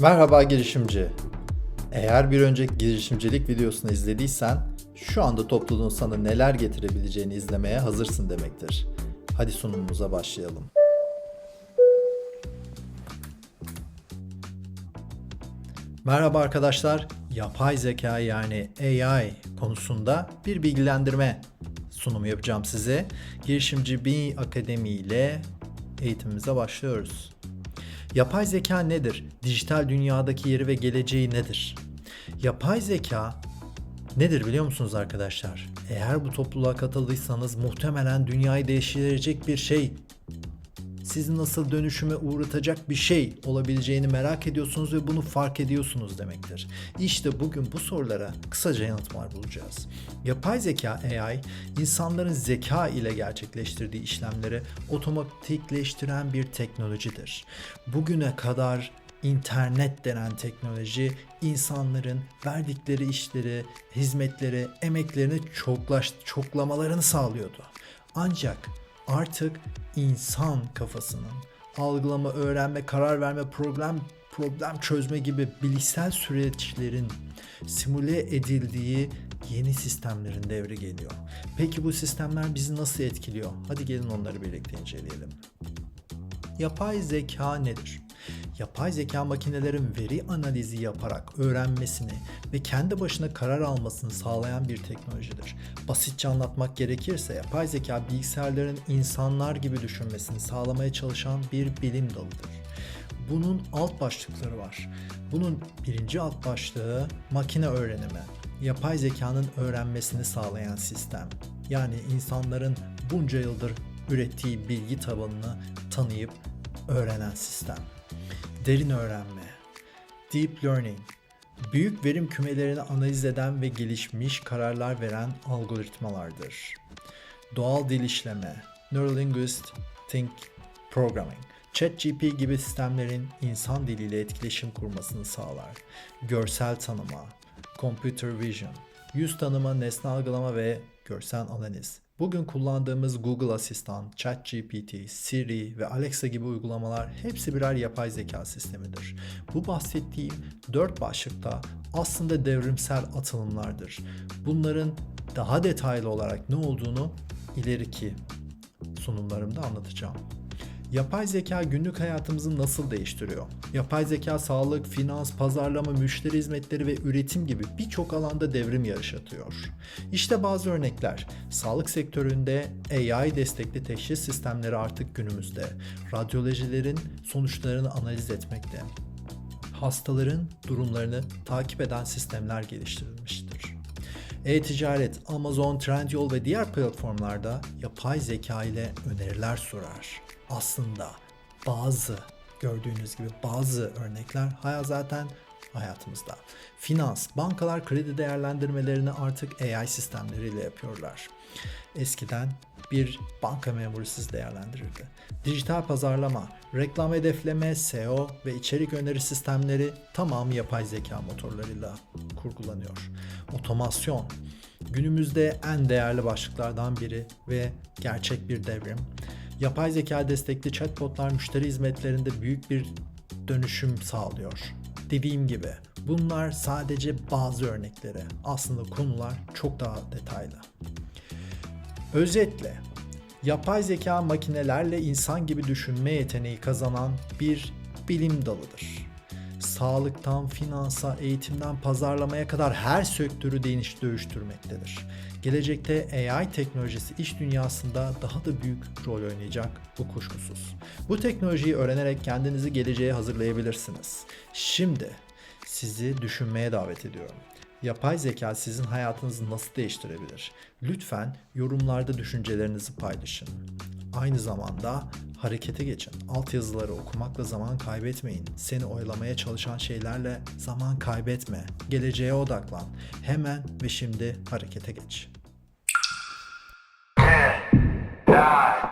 Merhaba girişimci. Eğer bir önceki girişimcilik videosunu izlediysen şu anda topluluğun sana neler getirebileceğini izlemeye hazırsın demektir. Hadi sunumumuza başlayalım. Merhaba arkadaşlar. Yapay zeka yani AI konusunda bir bilgilendirme sunumu yapacağım size. Girişimci B Akademi ile eğitimimize başlıyoruz. Yapay zeka nedir? Dijital dünyadaki yeri ve geleceği nedir? Yapay zeka nedir biliyor musunuz arkadaşlar? Eğer bu topluluğa katıldıysanız muhtemelen dünyayı değiştirecek bir şey sizi nasıl dönüşüme uğratacak bir şey olabileceğini merak ediyorsunuz ve bunu fark ediyorsunuz demektir. İşte bugün bu sorulara kısaca yanıtlar bulacağız. Yapay zeka AI, insanların zeka ile gerçekleştirdiği işlemleri otomatikleştiren bir teknolojidir. Bugüne kadar internet denen teknoloji insanların verdikleri işleri, hizmetleri, emeklerini çoklaş, çoklamalarını sağlıyordu. Ancak artık insan kafasının algılama, öğrenme, karar verme, problem problem çözme gibi bilişsel süreçlerin simüle edildiği yeni sistemlerin devri geliyor. Peki bu sistemler bizi nasıl etkiliyor? Hadi gelin onları birlikte inceleyelim. Yapay zeka nedir? Yapay zeka makinelerin veri analizi yaparak öğrenmesini ve kendi başına karar almasını sağlayan bir teknolojidir. Basitçe anlatmak gerekirse yapay zeka bilgisayarların insanlar gibi düşünmesini sağlamaya çalışan bir bilim dalıdır. Bunun alt başlıkları var. Bunun birinci alt başlığı makine öğrenimi. Yapay zekanın öğrenmesini sağlayan sistem. Yani insanların bunca yıldır ürettiği bilgi tabanını tanıyıp öğrenen sistem. Derin öğrenme, deep learning, büyük verim kümelerini analiz eden ve gelişmiş kararlar veren algoritmalardır. Doğal dil işleme, Neurolinguistic Programming, ChatGPT gibi sistemlerin insan diliyle etkileşim kurmasını sağlar. Görsel tanıma, Computer Vision, yüz tanıma, nesne algılama ve görsel analiz. Bugün kullandığımız Google Asistan, ChatGPT, Siri ve Alexa gibi uygulamalar hepsi birer yapay zeka sistemidir. Bu bahsettiğim dört başlıkta aslında devrimsel atılımlardır. Bunların daha detaylı olarak ne olduğunu ileriki sunumlarımda anlatacağım. Yapay zeka günlük hayatımızı nasıl değiştiriyor? Yapay zeka sağlık, finans, pazarlama, müşteri hizmetleri ve üretim gibi birçok alanda devrim yaşatıyor. İşte bazı örnekler. Sağlık sektöründe AI destekli teşhis sistemleri artık günümüzde. Radyolojilerin sonuçlarını analiz etmekte. Hastaların durumlarını takip eden sistemler geliştirilmiştir. E-ticaret, Amazon, Trendyol ve diğer platformlarda yapay zeka ile öneriler sunar. Aslında bazı gördüğünüz gibi bazı örnekler hayat zaten hayatımızda. Finans, bankalar kredi değerlendirmelerini artık AI sistemleriyle yapıyorlar. Eskiden bir banka memuru siz değerlendirirdi. Dijital pazarlama, reklam hedefleme, SEO ve içerik öneri sistemleri tamamı yapay zeka motorlarıyla kurgulanıyor. Otomasyon, günümüzde en değerli başlıklardan biri ve gerçek bir devrim. Yapay zeka destekli chatbotlar müşteri hizmetlerinde büyük bir dönüşüm sağlıyor. Dediğim gibi bunlar sadece bazı örnekleri. Aslında konular çok daha detaylı. Özetle yapay zeka makinelerle insan gibi düşünme yeteneği kazanan bir bilim dalıdır. Sağlıktan, finansa, eğitimden pazarlamaya kadar her sektörü değiş dönüştürmektedir. Gelecekte AI teknolojisi iş dünyasında daha da büyük rol oynayacak bu kuşkusuz. Bu teknolojiyi öğrenerek kendinizi geleceğe hazırlayabilirsiniz. Şimdi sizi düşünmeye davet ediyorum. Yapay zeka sizin hayatınızı nasıl değiştirebilir? Lütfen yorumlarda düşüncelerinizi paylaşın. Aynı zamanda harekete geçin. Altyazıları okumakla zaman kaybetmeyin. Seni oyalamaya çalışan şeylerle zaman kaybetme. Geleceğe odaklan. Hemen ve şimdi harekete geç. 10, 9,